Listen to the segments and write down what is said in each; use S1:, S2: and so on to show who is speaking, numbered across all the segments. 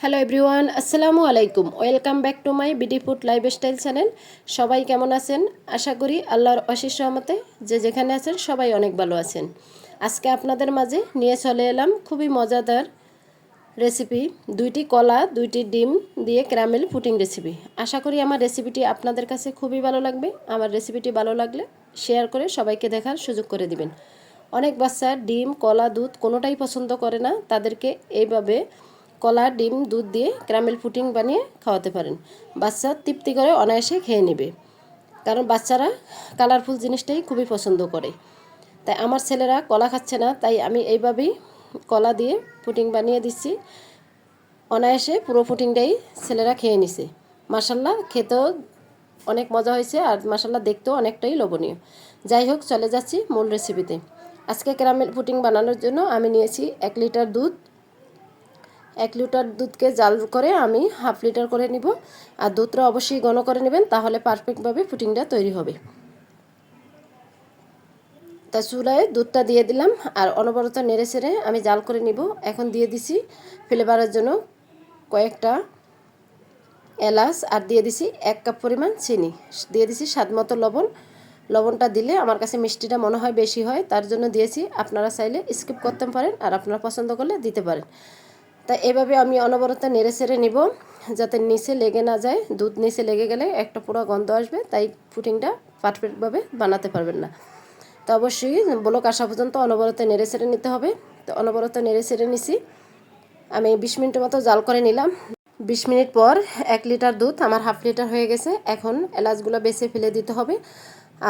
S1: Hello everyone আসসালামু আলাইকুম welcome back to my BD food lifestyle channel সবাই কেমন আছেন? আশা করি আল্লাহর অশেষ রহমতে যে যেখানে আছেন সবাই অনেক ভালো আছেন। আজকে আপনাদের মাঝে নিয়ে চলে এলাম খুবই মজাদার রেসিপি দুইটি কলা, দুইটি ডিম দিয়ে ক্যারামেল পুটিং রেসিপি আশা করি আমার রেসিপিটি আপনাদের কাছে খুবই ভালো লাগবে। আমার রেসিপিটি ভালো লাগলে শেয়ার করে সবাইকে দেখার সুযোগ করে দিবেন। অনেক বাচ্চা ডিম, কলা, দুধ কোনোটাই পছন্দ করে না। তাদেরকে এইভাবে কলা, ডিম, দুধ দিয়ে ক্যারামেল পুটিং বানিয়ে খাওয়াতে পারেন। বাচ্চা তৃপ্তি করে, অনায়াসে খেয়ে নেবে। কারণ বাচ্চারা কালারফুল জিনিসটাই খুবই পছন্দ করে। তাই আমার ছেলেরা কলা খাচ্ছে না, তাই আমি এইভাবেই কলা দিয়ে পুটিং বানিয়ে দিচ্ছি। অনায়াসে পুরো পুটিংটাই ছেলেরা খেয়ে নিছে। মাসাল্লাহ খেতেও অনেক মজা হয়েছে আর মাসাল্লাহ দেখতেও অনেকটাই লোভনীয়। যাই হোক, চলে যাচ্ছি মূল রেসিপিতে আজকে ক্যারামেল পুটিং বানানোর জন্য আমি নিয়েছি এক লিটার দুধ এক লিটার দুধকে জাল করে আমি হাফ লিটার করে নিব। আর দুধটা অবশ্যই ঘন করে নেবেন, তাহলে পারফেক্টভাবে পুটিংটা তৈরি হবে। তা চুলায় দুধটা দিয়ে দিলাম, আর অনবরত নেড়ে সেড়ে আমি জাল করে নিব। এখন দিয়ে দিছি ফ্লেভারের জন্য কয়েকটা এলাচ, আর দিয়ে দিছি এক কাপ পরিমাণ চিনি। দিয়ে দিছি স্বাদ মতো লবণ। লবণটা দিলে আমার কাছে মিষ্টিটা মনে হয় বেশি হয়, তার জন্য দিয়েছি। আপনারা চাইলে স্কিপ করতে পারেন, আর আপনারা পছন্দ করলে দিতে পারেন। তাই এভাবে আমি অনবরত নেড়ে সেড়ে নিব, যাতে নিচে লেগে না যায়। দুধ নিচে লেগে গেলে একটা পুরো গন্ধ আসবে, তাই পুটিংটা পারফেক্টভাবে বানাতে পারবেন না। তো অবশ্যই ব্লক আসা পর্যন্ত অনবরত নেড়ে সেড়ে নিতে হবে। তো অনবরত নেড়ে সেড়ে নিছি। আমি বিশ মিনিটের মতো জাল করে নিলাম। বিশ মিনিট পর এক লিটার দুধ, আমার হাফ লিটার হয়ে গেছে। এখন এলাচগুলো বেছে ফেলে দিতে হবে।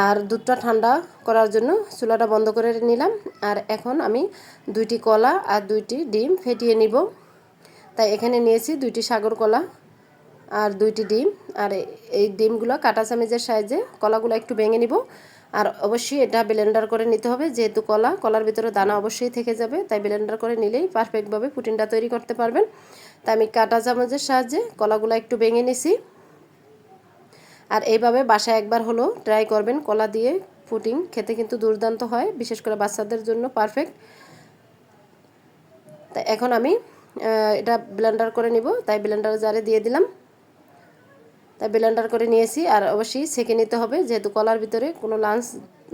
S1: আর দুধটা ঠান্ডা করার জন্য চুলাটা বন্ধ করে নিলাম। আর এখন আমি দুইটি কলা আর দুইটি ডিম ফেটিয়ে নিব। তাই এখানে নিয়েছি দুইটি সাগর কলা আর দুইটি ডিম। আর এই ডিমগুলো কাটা চামিচের সাহায্যে কলাগুলো একটু ভেঙে নিব। আর অবশ্যই এটা ব্লেন্ডার করে নিতে হবে, যেহেতু কলা, কলার ভিতরে দানা অবশ্যই থেকে যাবে, তাই ব্লেন্ডার করে নিলেই পারফেক্টভাবে পুটিনটা তৈরি করতে পারবেন। তাই আমি কাটা চামচের সাহায্যে কলাগুলো একটু ভেঙে নিছি। আর এইভাবে বাসায় একবার হলো ট্রাই করবেন কলা দিয়ে পুটিং, খেতে কিন্তু দুর্দান্ত হয়, বিশেষ করে বাচ্চাদের জন্য পারফেক্ট তা এখন আমি এটা ব্লেন্ডার করে নিব। তাই ব্লেন্ডার জারে দিয়ে দিলাম। তাই ব্লেন্ডার করে নিয়েছি। আর অবশ্যই সেঁকে নিতে হবে। যেহেতু কলার ভিতরে কোনো লাঞ্চ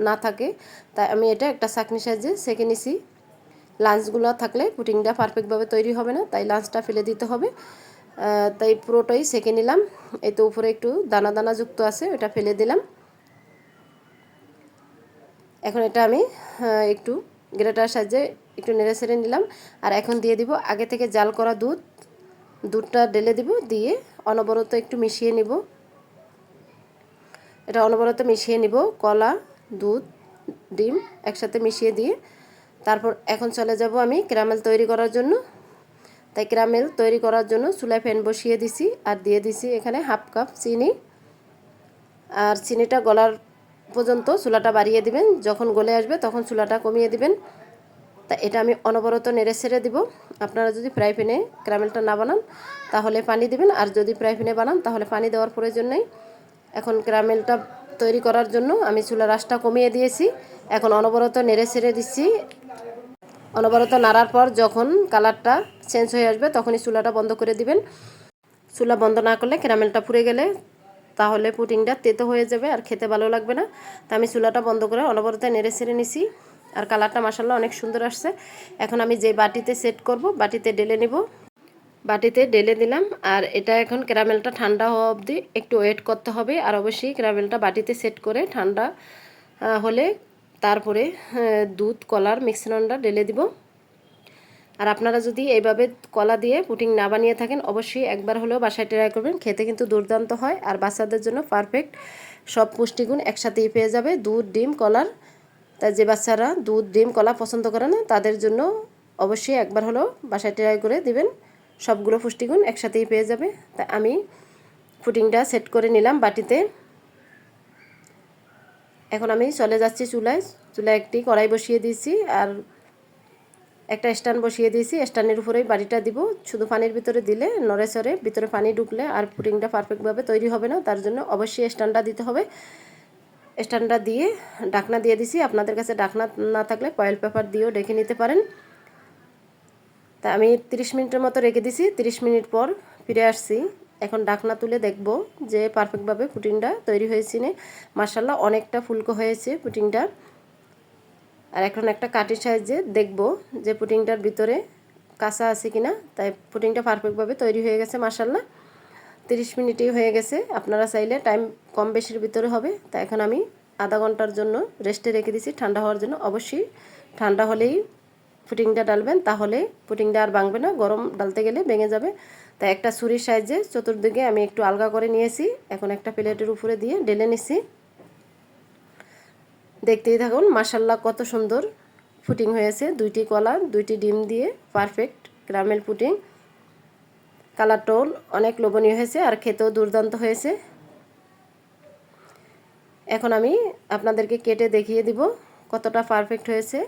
S1: না থাকে, তাই আমি এটা একটা চাকনি সাহায্যে সেঁকে নিছি। লাঞ্চগুলো থাকলে পুটিংটা পারফেক্টভাবে তৈরি হবে না, তাই লাঞ্চটা ফেলে দিতে হবে। তাই পুরোটাই সেঁকে নিলাম। এই তো উপরে একটু দানা দানা যুক্ত আছে, ওটা ফেলে দিলাম। এখন এটা আমি একটু গ্রেটার সাহায্যে একটু নেড়ে সেড়ে নিলাম। আর এখন দিয়ে দিব আগে থেকে জাল করা দুধ। দুধটা ঢেলে দিব, দিয়ে অনবরত একটু মিশিয়ে নিব। এটা অনবরত মিশিয়ে নিব, কলা, দুধ, ডিম একসাথে মিশিয়ে দিয়ে। তারপর এখন চলে যাব আমি ক্যারামেল তৈরি করার জন্য। তাই ক্যারামেল তৈরি করার জন্য চুলায় ফ্যান বসিয়ে দিছি, আর দিয়ে দিছি এখানে হাফ কাপ চিনি। আর চিনিটা গলার পর্যন্ত চুলাটা বাড়িয়ে দিবেন। যখন গলে আসবে তখন চুলাটা কমিয়ে দিবেন। তা এটা আমি অনবরত নেড়ে ছেড়ে দিব। আপনারা যদি ফ্রাই প্যানে ক্যারামেলটা না বানান, তাহলে পানি দিবেন। আর যদি ফ্রাই প্যানে বানান, তাহলে পানি দেওয়ার প্রয়োজন নেই। এখন ক্যারামেলটা তৈরি করার জন্য আমি চুলার রাসটা কমিয়ে দিয়েছি। এখন অনবরত নেড়ে ছেড়ে দিচ্ছি। অনবরত নাড়ার পর যখন কালারটা চেঞ্জ হয়ে আসবে, তখনই চুলাটা বন্ধ করে দিবেন। চুলা বন্ধ না করলে ক্যারামেলটা পুড়ে গেলে তাহলে পুটিংটা তেতো হয়ে যাবে আর খেতে ভালো লাগবে না। তা আমি চুলাটা বন্ধ করে অনবরত নেড়ে ছেড়ে নিছি। আর কালারটা মাসাল্লাহ অনেক সুন্দর আসছে। এখন আমি যে বাটিতে সেট করব বাটিতে ডেলে নিব। বাটিতে ডেলে দিলাম। আর এটা এখন ক্যারামেলটা ঠান্ডা হওয়া অবধি একটু ওয়েট করতে হবে। আর অবশ্যই ক্যারামেলটা বাটিতে সেট করে ঠান্ডা হলে তারপরে দুধ, কলার মিক্সরনটা ডেলে দিব। আর আপনারা যদি এইভাবে কলা দিয়ে পুটিং না বানিয়ে থাকেন, অবশ্যই একবার হলেও বাসায় ট্রাই করবেন। খেতে কিন্তু দুর্দান্ত হয় আর বাচ্চাদের জন্য পারফেক্ট সব পুষ্টিগুণ একসাথেই পেয়ে যাবে। দুধ, ডিম, কলার। তাই যে বাচ্চারা দুধ, ডিম, কলা পছন্দ করে না, তাদের জন্য অবশ্যই একবার হলেও বাসায় ট্রাই করে দিবেন। সবগুলো পুষ্টিগুণ একসাথেই পেয়ে যাবে। তা আমি ফুটিংটা সেট করে নিলাম বাটিতে। এখন আমি চলে যাচ্ছি চুলায়। চুলায় একটি কড়াই বসিয়ে দিয়েছি আর একটা স্ট্যান্ড বসিয়ে দিয়েছি, স্ট্যান্ডের উপরেই বাড়িটা দিব। শুধু পানির ভিতরে দিলে নড়ে সরে ভিতরে পানি ঢুকলে আর পুডিংটা পারফেক্টভাবে তৈরি হবে না, তার জন্য অবশ্যই স্ট্যান্ডটা দিতে হবে। স্ট্যান্ডটা দিয়ে ডাকনা দিয়ে দিছি। আপনাদের কাছে ডাকনা না থাকলে কয়েল পেপার দিয়েও ডেকে নিতে পারেন। তা আমি তিরিশ মিনিটের মতো রেখে দিছি। তিরিশ মিনিট পর ফিরে আসছি। এখন ডাকনা তুলে দেখব যে পারফেক্টভাবে পুটিংটা তৈরি হয়েছে নে মার্শাল্লাহ অনেকটা ফুলকো হয়েছে পুটিংটা। আর এখন একটা কাঠি সাইজে দেখব যে পুটিংটার ভিতরে কাঁচা আছে কিনা। তাই পুটিংটা পারফেক্টভাবে তৈরি হয়ে গেছে মার্শাল্লাহ তিরিশ মিনিটই হয়ে গেছে। আপনারা চাইলে টাইম কম বেশির ভিতরে হবে। তা এখন আমি আধা ঘণ্টার জন্য রেস্টে রেখে দিছি। ঠান্ডা হওয়ার জন্য অবশ্যই ঠান্ডা হলেই পুটিংটা ডালবেন। তাহলে পুটিংটা আর ভাঙবে না, গরম ডালতে গেলে ভেঙে যাবে। তাই একটা ছুরির সাহায্যে চতুর্দিকে আমি একটু আলগা করে নিয়েছি। এখন একটা প্লেটের উপরে দিয়ে ঢেলে নিছি। দেখতেই থাকুন মাসাল্লাহ কত সুন্দর ফুটিং হয়েছে। দুইটি কলা, দুইটি ডিম দিয়ে পারফেক্ট গ্রামের পুটিং। কালারটাও অনেক লোভনীয় হয়েছে আর খেতেও দুর্দান্ত হয়েছে। এখন আমি আপনাদেরকে কেটে দেখিয়ে দিব কতটা পারফেক্ট হয়েছে।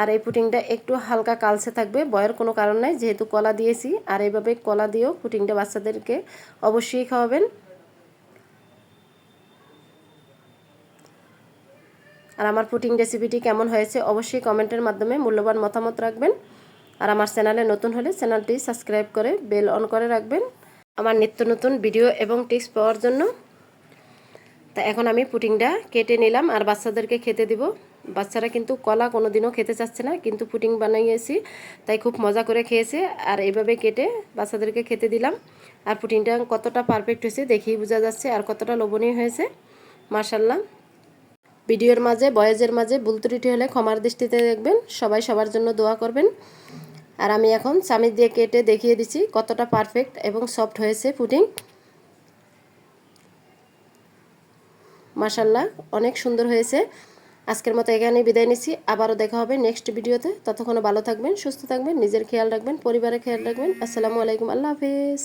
S1: আর এই পুটিংটা একটু হালকা কালসে থাকবে, বয়ের কোনো কারণ নাই। যেহেতু কলা দিয়েছি, আর এইভাবে কলা দিয়েও পুটিংটা বাচ্চাদেরকে অবশ্যই খাওয়াবেন। আর আমার পুটিং রেসিপিটি কেমন হয়েছে অবশ্যই কমেন্টের মাধ্যমে মূল্যবান মতামত রাখবেন। আর আমার চ্যানেলে নতুন হলে চ্যানেলটি সাবস্ক্রাইব করে বেল অন করে রাখবেন। আমার নিত্য নতুন ভিডিও এবং টিপস পাওয়ার জন্য। তা এখন আমি পুটিংটা কেটে নিলাম আর বাচ্চাদেরকে খেতে দিব। বাচ্চারা কিন্তু কলা কোনো দিনও খেতে চাচ্ছে না, কিন্তু পুটিং বানিয়েছি, তাই খুব মজা করে খেয়েছে। আর এইভাবে কেটে বাচ্চাদেরকে খেতে দিলাম। আর পুটিংটা কতটা পারফেক্ট হয়েছে দেখেই বোঝা যাচ্ছে আর কতটা লোভনীয় হয়েছে। মার্শাল্লাহ ভিডিওর মাঝে, বয়েজের মাঝে ভুল ত্রুটি হলে ক্ষমার দৃষ্টিতে দেখবেন। সবাই সবার জন্য দোয়া করবেন। আর আমি এখন চামিচ দিয়ে কেটে দেখিয়ে দিচ্ছি কতটা পারফেক্ট এবং সফট হয়েছে পুডিং। মাশাল্লাহ অনেক সুন্দর হয়েছে। আজকের মতো এখানেই বিদায় নিচ্ছি। আবারও দেখা হবে নেক্সট ভিডিওতে। ততক্ষণে ভালো থাকবেন, সুস্থ থাকবেন, নিজের খেয়াল রাখবেন, পরিবারের খেয়াল রাখবেন। আসসালামু আলাইকুম, আল্লাহ হাফিজ।